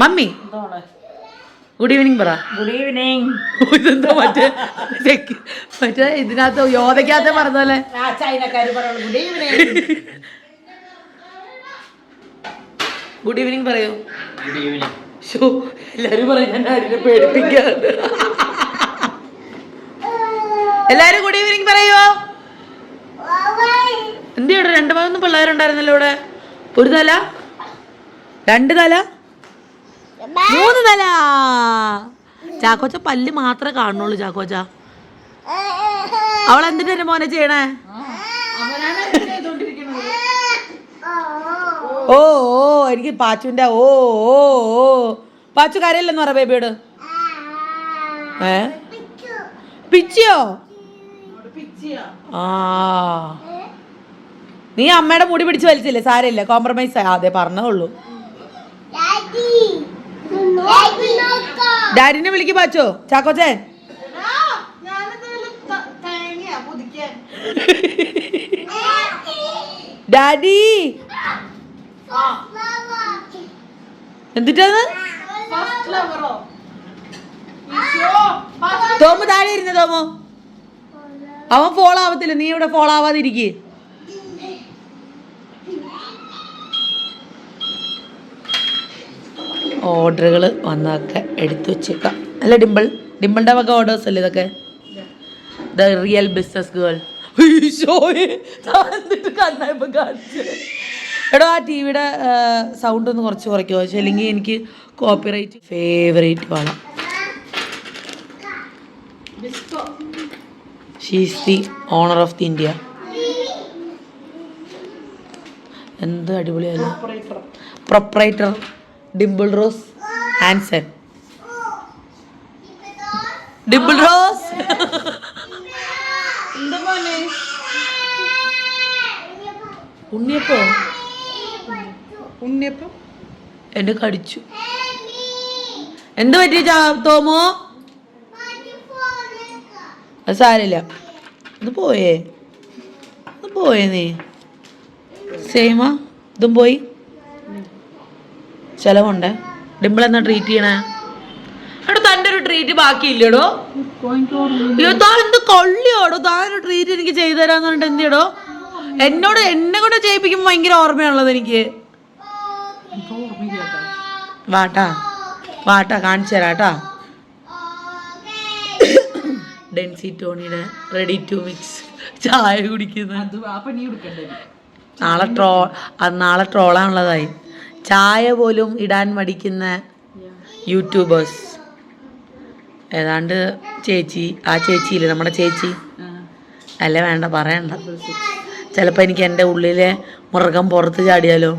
Mummy. Good evening പറ. Good evening ഇതെന്താ മറ്റേ മറ്റേ ഇതിനകത്ത് യോധയ്ക്കകത്ത് പറഞ്ഞല്ലേ ഗുഡ് ഈവനിങ് ഗുഡ് ഈവനിങ് പറയൂ. ഷോ എല്ലാരും പറയും ഞാൻ ആടിനെ പേടിപ്പിക്കാറുണ്ട് എല്ലാരും ഗുഡ് ഈവനിങ് പറയോ? എന്തിയുടെ രണ്ട് മൂന്ന് പിള്ളേരുണ്ടായിരുന്നല്ലോ ഇവിടെ? ഒരു തല? രണ്ട് തല? മൂന്ന് തല. ചാക്കോച്ച പല്ല് മാത്രമേ കാണുള്ളൂ ചാക്കോച്ച. അവൾ എന്തിനാ മോനെ ചെയ്യണേ? ഓ ഓ എനിക്ക് പാച്ചുവിന്റെ ഓ ഓ ഓ. പാച്ചു കരയില്ലെന്ന് പറ ബേബിയോട് ഏ? പിച്ചിയോ? ആ. നീ അമ്മയുടെ മുടി പിടിച്ച് വലിച്ചില്ലേ? സാരമില്ല. കോംപ്രമൈസ് അതെ പറഞ്ഞുള്ളൂ ഡാഡിനെ വിളിക്ക് പാച്ചോ. ചാക്കോച്ചേ ഡാഡി. എന്തിട്ടാണ്? തോമു താഴെ ഇരുന്ന തോമു. അവൻ ഫോളോ ആവത്തില്ല. നീ ഇവിടെ ഫോളോ ആവാതിരിക്കേ. ഓർഡറുകൾ വന്നതൊക്കെ എടുത്തു വെച്ചേക്കാം. അല്ല ഡിമ്പിൾ. ഡിമ്പിളിന്റെ വക ഓർഡേഴ്സ് അല്ലേ ഇതൊക്കെ? The real business girl. എടോ ആ ടി വിയുടെ സൗണ്ട് ഒന്ന് കുറച്ച് കുറയ്ക്കുമോ പക്ഷേ അല്ലെങ്കിൽ എനിക്ക് കോപ്പിറൈറ്റ് ഫേവറേറ്റ് വേണം. She's the owner of the India എന്ത് അടിപൊളിയായിരുന്നു പ്രൊപ്പറേറ്റർ ഡിംപിൾ റോസ് ആൻസൺ ഡിംപിൾ റോസ് ഉണ്ണിയപ്പോ? ഉണ്ണിയപ്പം? എന്നെ കടിച്ചു. എന്ത് പറ്റി തോമോ? അത് സാരില്ല ഇത് പോയേ. ഇത് പോയേ നീ. സേമ ഇതും പോയി. ചെലവുണ്ട്. ഡിമ്പിൾ എന്നാ ട്രീറ്റ് ചെയ്യണേ? എടോ തന്റെ ഒരു ട്രീറ്റ് ബാക്കിയില്ലടോ? അയ്യോ താൻ എന്ത് കൊള്ളിയോടോ? താൻ ഒരു ട്രീറ്റ് എനിക്ക് ചെയ്തു തരാന്ന് പറഞ്ഞിട്ട് എന്തിയടോ എന്നോട് എന്നെ കൊണ്ട് ചെയ്യിപ്പിക്കുമ്പോൾ ഭയങ്കര ഓർമ്മയുള്ളത് എനിക്ക്. വാട്ടാ വാട്ടാ കാണിച്ചു തരാട്ടാ ഡെൻസി ടോണിയുടെ റെഡി ടു മിക്സ് ചായ കുടിക്കുന്നത് നാളെ ട്രോ നാളെ ട്രോളാനുള്ളതായി ചായ പോലും ഇടാൻ മടിക്കുന്ന യൂട്യൂബേഴ്സ്. ഏതാണ്ട് ചേച്ചി ആ ചേച്ചിയില്ലേ നമ്മുടെ ചേച്ചി? അല്ല വേണ്ട പറയണ്ട. ചിലപ്പോൾ എനിക്ക് എന്റെ ഉള്ളിലെ മുറുകം പുറത്ത് ചാടിയാലോ?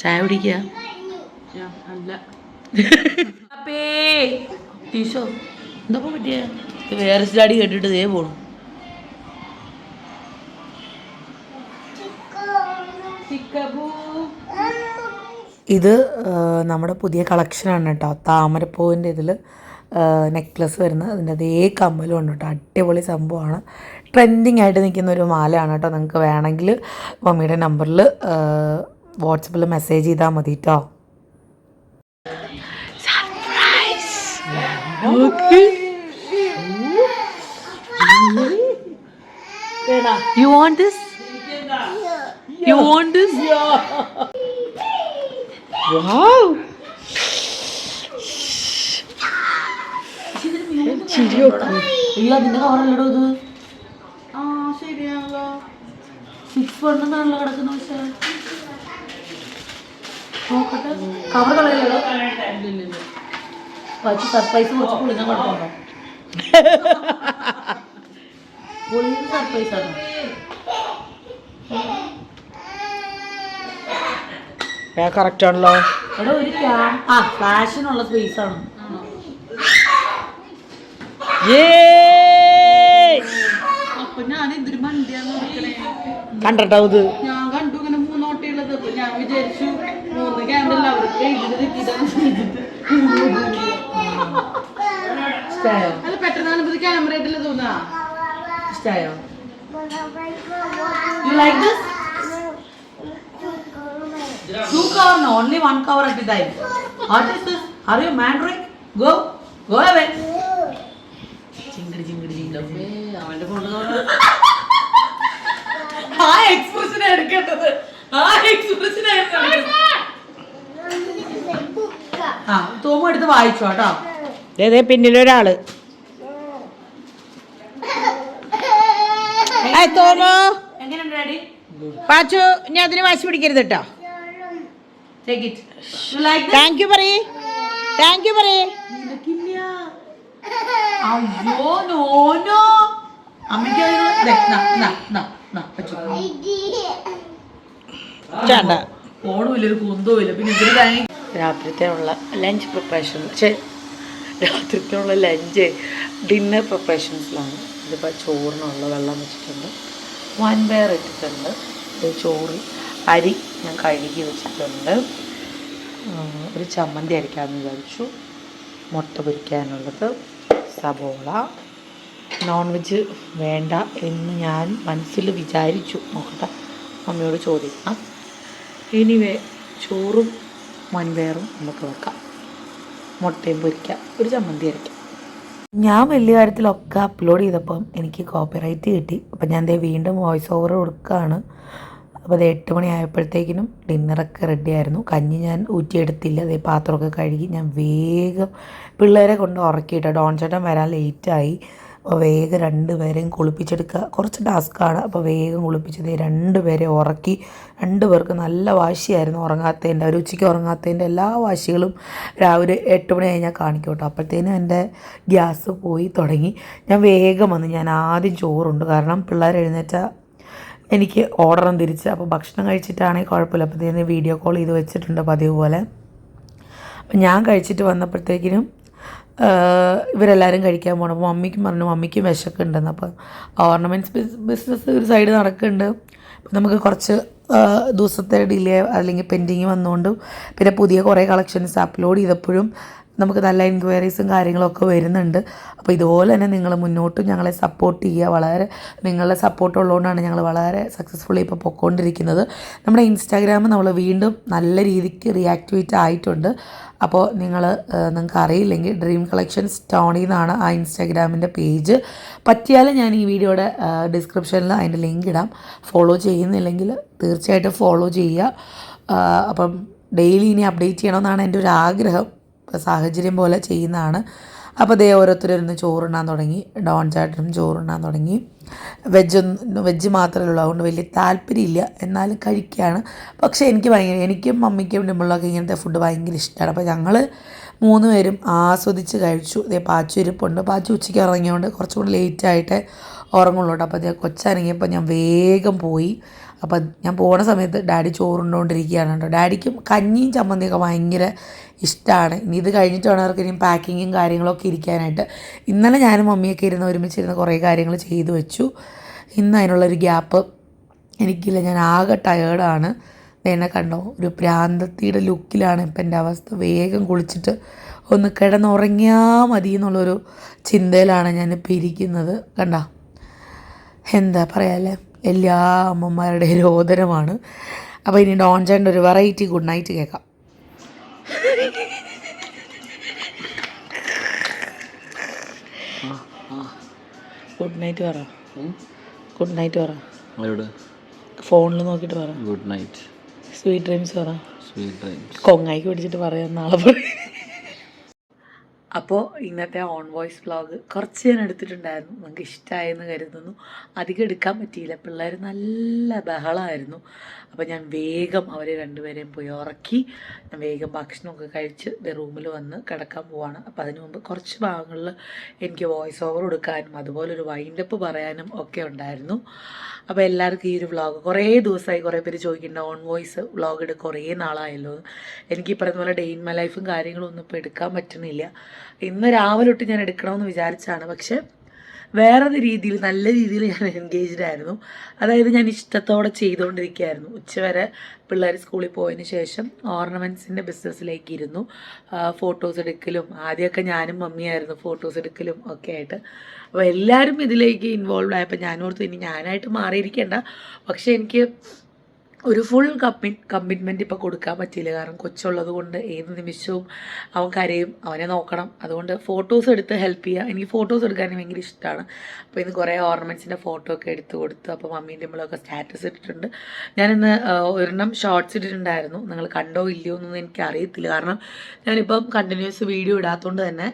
ചായ കുടിക്കുക എന്താ പറ്റിയ? വേറെ ചാടി കേട്ടിട്ട് ദേ പോണു. ഇത് നമ്മുടെ പുതിയ കളക്ഷനാണ് കേട്ടോ. താമരപ്പൂവിന്റെ ഇതിൽ നെക്ലസ് വരുന്ന അതിന്റെ അതേ കമ്മലും ഉണ്ട് കേട്ടോ. അടിപൊളി സംഭവമാണ്. ട്രെൻഡിങ് ആയിട്ട് നിൽക്കുന്ന ഒരു മാലയാണ് കേട്ടോ. നിങ്ങൾക്ക് വേണമെങ്കിൽ മമ്മിയുടെ നമ്പറിൽ വാട്സപ്പിൽ മെസ്സേജ് ചെയ്താൽ മതി കേട്ടോ You want this? You want this? Wow! അയ്യോ അതിന്റെ കവറല്ലടോ ഇത്. ആ ശരിയാണല്ലോ. സിക്സ് പെണ്ണെന്നാണല്ലോ കിടക്കുന്ന പക്ഷേ. നോക്കട്ടെ. കവർ കളയല്ലോ പക്ഷെ സർപ്രൈസ് കുറച്ച് പുളിഞ്ഞ കുഴപ്പമുണ്ടോ പുളിഞ്ഞ സർപ്രൈസ് ആണ്. കറക്റ്റ് ആണല്ലോ. എടാ ഒരു ആ ഫ്ലാഷിനുള്ള സ്പേസ് ആണ്. കണ്ടോ ഇത്? ഞാൻ കണ്ടു ഇങ്ങനെ മൂന്നോട്ടുള്ളത്. അപ്പൊ ഞാൻ വിചാരിച്ചു മൂന്ന് അവർക്ക് ക്യാമറ ആയിട്ടല്ലേ തോന്നാ? ഇഷ്ടായോ? You like this Two cover, no, only one cover at a time. What is this? Are you Mandarin? Go, go away. അവന്റെ ഫോണ് ആ എക്സ്പ്രഷൻ എടുക്കേണ്ടത്. ആ എക്സ്പ്രഷൻ ആ തോമ എടുത്ത് വായിച്ചോ കേട്ടോ. പിന്നിലൊരാൾ തോമോ. എങ്ങനെയുണ്ട് ഡാഡി? പാച്ചു ഇനി അതിന് വാശി പിടിക്കരുത് കേട്ടോ. Take it you like thank you പറയേ താങ്ക് യു പറയേ അയ്യോ നോ നോ അമ്മയ്ക്ക് ഫോണുമില്ല ഒരു കുന്തവും പിന്നെ ഭയങ്കര രാത്രിത്തേനുള്ള ലഞ്ച് പ്രിപ്പറേഷൻ പക്ഷേ രാത്രിത്തേനുള്ള ലഞ്ച് ഡിന്നർ പ്രിപ്പറേഷൻസിലാണ് ഇതിപ്പോൾ ചോറിനുള്ള വെള്ളം വെച്ചിട്ടുണ്ട്. വൻപയർ ഇട്ടിട്ടുണ്ട്. ചോറ്. അരി ഞാൻ കഴുകി വെച്ചിട്ടുണ്ട്. ഒരു ചമ്മന്തി അരയ്ക്കാമെന്ന് വിചാരിച്ചു. മുട്ട പൊരിക്കാനുള്ളത് സബോള നോൺ വെജ് വേണ്ട എന്ന് ഞാൻ മനസ്സിൽ വിചാരിച്ചു. നോക്കട്ടെ മമ്മിയോട് ഇനി എനിവേ ചോറും മൺവേറും നമുക്ക് വെക്കാം. മുട്ടയും പൊരിക്കാം ഒരു ചമ്മന്തി അരയ്ക്കാം ഞാൻ വലിയ കാര്യത്തിലൊക്കെ അപ്ലോഡ് ചെയ്തപ്പം എനിക്ക് കോപ്പിറൈറ്റ് കിട്ടി. അപ്പം ഞാൻ ദേ വീണ്ടും വോയിസ് ഓവർ കൊടുക്കുകയാണ് അപ്പോൾ അത് എട്ട് മണി ആയപ്പോഴത്തേക്കിനും ഡിന്നറൊക്കെ റെഡി ആയിരുന്നു കഞ്ഞി ഞാൻ ഊറ്റിയെടുത്തില്ല. അതേ പാത്രമൊക്കെ കഴുകി ഞാൻ വേഗം പിള്ളേരെ കൊണ്ട് ഉറക്കിയിട്ട്. ഡോൺ ചേട്ടൻ വരാൻ ലേറ്റായി. അപ്പോൾ വേഗം രണ്ടുപേരെയും കുളിപ്പിച്ചെടുക്കുക. കുറച്ച് ടാസ്ക്കാണ് അപ്പോൾ വേഗം കുളിപ്പിച്ചത് രണ്ടുപേരെ ഉറക്കി. രണ്ടുപേർക്ക് നല്ല വാശിയായിരുന്നു ഉറങ്ങാത്തതിന്റെ. ഒരു ഉച്ചയ്ക്ക് ഉറങ്ങാത്തതിന്റെ എല്ലാ വാശികളും രാവിലെ എട്ട് മണി കഴിഞ്ഞാൽ കാണിക്കും കേട്ടോ അപ്പോഴത്തേനും എന്റെ ഗ്യാസ് പോയി തുടങ്ങി. ഞാൻ വേഗം വന്ന്. ഞാൻ ആദ്യം ചോറുണ്ട്. കാരണം പിള്ളേർ എഴുന്നേറ്റാൽ എനിക്ക് ഓർഡറും തിരിച്ച് അപ്പോൾ ഭക്ഷണം കഴിച്ചിട്ടാണെങ്കിൽ കുഴപ്പമില്ല. അപ്പോൾ ഇതിന് വീഡിയോ കോൾ ചെയ്ത് വെച്ചിട്ടുണ്ട് പതിവ് പോലെ. അപ്പം ഞാൻ കഴിച്ചിട്ട് വന്നപ്പോഴത്തേക്കിനും ഇവരെല്ലാവരും കഴിക്കാൻ പോകണം അപ്പോൾ മമ്മിക്കും പറഞ്ഞു മമ്മിക്കും വിശക്കുണ്ടെന്ന് അപ്പോൾ ഓർണമെന്റ്സ് ബിസിനസ് ഒരു സൈഡ് നടക്കുന്നുണ്ട്. നമുക്ക് കുറച്ച് ദിവസത്തെ ഡിലേ അല്ലെങ്കിൽ പെൻഡിങ് വന്നുകൊണ്ടും പിന്നെ പുതിയ കുറേ കളക്ഷൻസ് അപ്ലോഡ് ചെയ്തപ്പോഴും നമുക്ക് നല്ല എൻക്വയറീസും കാര്യങ്ങളൊക്കെ വരുന്നുണ്ട്. അപ്പോൾ ഇതുപോലെ തന്നെ നിങ്ങൾ മുന്നോട്ട് ഞങ്ങളെ സപ്പോർട്ട് ചെയ്യുക. വളരെ നിങ്ങളുടെ സപ്പോർട്ട് ഉള്ളതുകൊണ്ടാണ് ഞങ്ങൾ വളരെ സക്സസ്ഫുള്ളി ഇപ്പോൾ പൊയ്ക്കൊണ്ടിരിക്കുന്നത് നമ്മുടെ ഇൻസ്റ്റാഗ്രാം നമ്മൾ വീണ്ടും നല്ല രീതിക്ക് റിയാക്ടിവേറ്റ് ആയിട്ടുണ്ട്. അപ്പോൾ നിങ്ങൾ നിങ്ങൾക്ക് അറിയില്ലെങ്കിൽ ഡ്രീം കളക്ഷൻസ് ടോണി എന്നാണ് ആ ഇൻസ്റ്റാഗ്രാമിന്റെ പേജ് പറ്റിയാൽ ഞാൻ ഈ വീഡിയോയുടെ ഡിസ്ക്രിപ്ഷനിൽ അതിന്റെ ലിങ്ക് ഇടാം. ഫോളോ ചെയ്യുന്നില്ലെങ്കിൽ തീർച്ചയായിട്ടും ഫോളോ ചെയ്യുക. അപ്പം ഡെയിലി ഇനി അപ്ഡേറ്റ് ചെയ്യണമെന്നാണ് എന്റെ ഒരു ആഗ്രഹം. സാഹചര്യം പോലെ ചെയ്യുന്നതാണ്. അപ്പോൾ ദേ ഓരോരുത്തരിരുന്ന് ചോറുണ്ണാൻ തുടങ്ങി. ഡോൺ ചാട്ടനും ചോറുണ്ണാൻ തുടങ്ങി. വെജ് വെജ് മാത്രമേ ഉള്ളൂ. അതുകൊണ്ട് വലിയ താല്പര്യമില്ല. എന്നാലും കഴിക്കുകയാണ്. പക്ഷേ എനിക്ക് ഭയങ്കര എനിക്കും മമ്മിക്കും ഡിമ്പിളൊക്കെ ഇങ്ങനത്തെ ഫുഡ് ഭയങ്കര ഇഷ്ടമാണ്. അപ്പോൾ ഞങ്ങൾ മൂന്ന് പേരും ആസ്വദിച്ച് കഴിച്ചു. ഇതേ പാച്ചു ഇരിപ്പുണ്ട്. പാച്ചു ഉച്ചയ്ക്ക് ഇറങ്ങിയോണ്ട് കുറച്ചുകൂടി ലേറ്റായിട്ട് ഉറങ്ങുള്ളൂ കേട്ടോ. അപ്പോൾ ഞാൻ കൊച്ചിറങ്ങിയപ്പോൾ ഞാൻ വേഗം പോയി. അപ്പം ഞാൻ പോണ സമയത്ത് ഡാഡി ചോറുണ്ടോണ്ടിരിക്കുകയാണ് കേട്ടോ. ഡാഡിക്കും കഞ്ഞിയും ചമ്മന്തിയൊക്കെ ഭയങ്കര ഇഷ്ടമാണ് ഇനി ഇത് കഴിഞ്ഞിട്ട് വേണം അവർക്ക് ഇനി പാക്കിങ്ങും കാര്യങ്ങളൊക്കെ ഇരിക്കാനായിട്ട്. ഇന്നലെ ഞാനും മമ്മിയൊക്കെ ഇരുന്ന് ഒരുമിച്ചിരുന്ന് കുറേ കാര്യങ്ങൾ ചെയ്തു വെച്ചു. ഇന്ന് അതിനുള്ളൊരു ഗ്യാപ്പ് എനിക്കില്ല. ഞാൻ ആകെ ടയേർഡാണ്. എന്നെ കണ്ടോ? ഒരു പ്രാന്തത്തിയുടെ ലുക്കിലാണ് ഇപ്പം എന്റെ അവസ്ഥ. വേഗം കുളിച്ചിട്ട് ഒന്ന് കിടന്നുറങ്ങിയാൽ മതി എന്നുള്ളൊരു ചിന്തയിലാണ് ഞാനിപ്പോൾ ഇരിക്കുന്നത്. കണ്ടോ? എന്താ പറയാല്ലേ? എല്ലാ അമ്മമാരുടെ രോദനമാണ് അപ്പോൾ ഇനി ഡോൺ ചേട്ടന്റെ ഒരു വെറൈറ്റി ഗുഡ് നൈറ്റ് കേൾക്കാം. ഗുഡ് നൈറ്റ് പറ. ഗുഡ് നൈറ്റ് പറ. ഫോണിൽ നോക്കിയിട്ട് പറ. ഗുഡ് നൈറ്റ് സ്വീറ്റ് ഡ്രീംസ് പറ. സ്വീറ്റ് ഡ്രീംസ് കൊങ്ങായിക്ക് പിടിച്ചിട്ട് പറയാം നാളെ പറയും അപ്പോൾ ഇന്നത്തെ ഓൺ വോയിസ് വ്ളോഗ് കുറച്ച് ഞാൻ എടുത്തിട്ടുണ്ടായിരുന്നു. നിങ്ങൾക്ക് ഇഷ്ടമായെന്ന് കരുതുന്നു. അധികം എടുക്കാൻ പറ്റിയില്ല. പിള്ളേർ നല്ല ബഹളമായിരുന്നു അപ്പോൾ ഞാൻ വേഗം അവരെ രണ്ടുപേരെയും പോയി ഉറക്കി ഞാൻ വേഗം ഭക്ഷണമൊക്കെ കഴിച്ച് റൂമിൽ വന്ന് കിടക്കാൻ പോവാണ്. അപ്പോൾ അതിനു മുമ്പ് കുറച്ച് ഭാഗങ്ങളിൽ എനിക്ക് വോയിസ് ഓവർ കൊടുക്കാനും അതുപോലെ ഒരു വൈൻഡപ്പ് പറയാനും ഒക്കെ ഉണ്ടായിരുന്നു. അപ്പോൾ എല്ലാവർക്കും ഈ ഒരു വ്ളോഗ് കുറേ ദിവസമായി കുറേ പേര് ചോദിക്കുന്നുണ്ട് ഓൺ വോയിസ് വ്ളോഗ് എടുക്കുക കുറേ നാളായല്ലോ? എനിക്ക് പറയുന്ന പോലെ ഡേ ഇൻ മൈ ലൈഫും കാര്യങ്ങളും ഒന്നും ഇപ്പോൾ എടുക്കാൻ പറ്റുന്നില്ല. ഇന്ന് രാവിലെ തൊട്ട് ഞാൻ എടുക്കണമെന്ന് വിചാരിച്ചാണ്. പക്ഷെ വേറൊരു രീതിയിൽ നല്ല രീതിയിൽ ഞാൻ എൻഗേജ്ഡ് ആയിരുന്നു. അതായത് ഞാൻ ഇഷ്ടത്തോടെ ചെയ്തുകൊണ്ടിരിക്കുകയായിരുന്നു. ഉച്ചവരെ പിള്ളേർ സ്കൂളിൽ പോയതിന് ശേഷം ഓർണമെന്റ്സിന്റെ ബിസിനസ്സിലേക്ക് ഇരുന്നു. ഫോട്ടോസ് എടുക്കലും ആദ്യമൊക്കെ ഞാനും മമ്മിയായിരുന്നു ഫോട്ടോസ് എടുക്കലും ഒക്കെ ആയിട്ട്. അപ്പോൾ എല്ലാവരും ഇതിലേക്ക് ഇൻവോൾവ് ആയപ്പോൾ ഞാനോർത്ത് ഇനി ഞാനായിട്ട് മാറിയിരിക്കേണ്ട. പക്ഷേ എനിക്ക് ഒരു ഫുൾ കമ്മി കമ്മിറ്റ്മെന്റ് ഇപ്പോൾ കൊടുക്കാൻ പറ്റിയില്ല. കാരണം കൊച്ചുള്ളത് കൊണ്ട് ഏത് നിമിഷവും അവൻ കരയും അവനെ നോക്കണം. അതുകൊണ്ട് ഫോട്ടോസ് എടുത്ത് ഹെൽപ്പ് ചെയ്യുക എനിക്ക് ഫോട്ടോസ് എടുക്കാൻ ഭയങ്കര ഇഷ്ടമാണ് അപ്പോൾ ഇന്ന് കുറേ ഓർണമെന്റ്സിന്റെ ഫോട്ടോ ഒക്കെ എടുത്ത് കൊടുത്തു അപ്പോൾ മമ്മീന്റെ നമ്മളൊക്കെ സ്റ്റാറ്റസ് ഇട്ടിട്ടുണ്ട്. ഞാനിന്ന് ഒരെണ്ണം ഷോർട്സ് ഇട്ടിട്ടുണ്ടായിരുന്നു. നിങ്ങൾ കണ്ടോ ഇല്ലയോ എന്നൊന്നും എനിക്ക് അറിയത്തില്ല. കാരണം ഞാനിപ്പം കണ്ടിന്യൂസ് വീഡിയോ ഇടാത്തതുകൊണ്ട് തന്നെ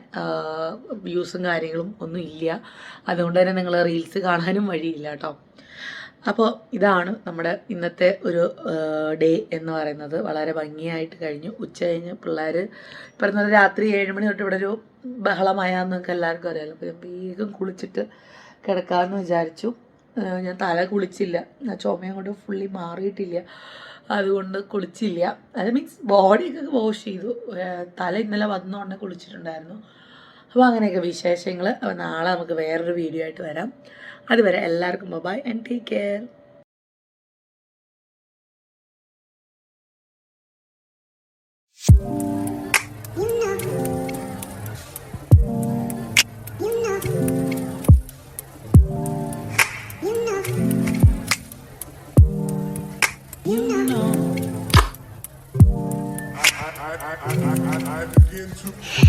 വ്യൂസും കാര്യങ്ങളും ഒന്നും ഇല്ല. അതുകൊണ്ട് തന്നെ നിങ്ങൾ റീൽസ് കാണാനും വഴിയില്ല കേട്ടോ. അപ്പോൾ ഇതാണ് നമ്മുടെ ഇന്നത്തെ ഒരു ഡേ എന്ന് പറയുന്നത്. വളരെ ഭംഗിയായിട്ട് കഴിഞ്ഞു. ഉച്ച കഴിഞ്ഞ് പിള്ളേർ പറഞ്ഞത് രാത്രി ഏഴ് മണി തൊട്ട് ഇവിടെ ഒരു ബഹളമായാന്നൊക്കെ എല്ലാവർക്കും അറിയാമല്ലോ അപ്പോൾ ഞാൻ വേഗം കുളിച്ചിട്ട് കിടക്കാമെന്ന് വിചാരിച്ചു. ഞാൻ തല കുളിച്ചില്ല. ഞാൻ ചുമയും കൊണ്ട് ഫുള്ളി മാറിയിട്ടില്ല. അതുകൊണ്ട് കുളിച്ചില്ല. അത് മീൻസ് ബോഡിയൊക്കെ വാഷ് ചെയ്തു. തല ഇന്നലെ വന്നുകൊണ്ട് കുളിച്ചിട്ടുണ്ടായിരുന്നു. അപ്പോൾ അങ്ങനെയൊക്കെ വിശേഷങ്ങൾ അപ്പോൾ നാളെ നമുക്ക് വേറൊരു വീഡിയോ ആയിട്ട് വരാം. അതുവരെ എല്ലാവർക്കും bye and take care begin to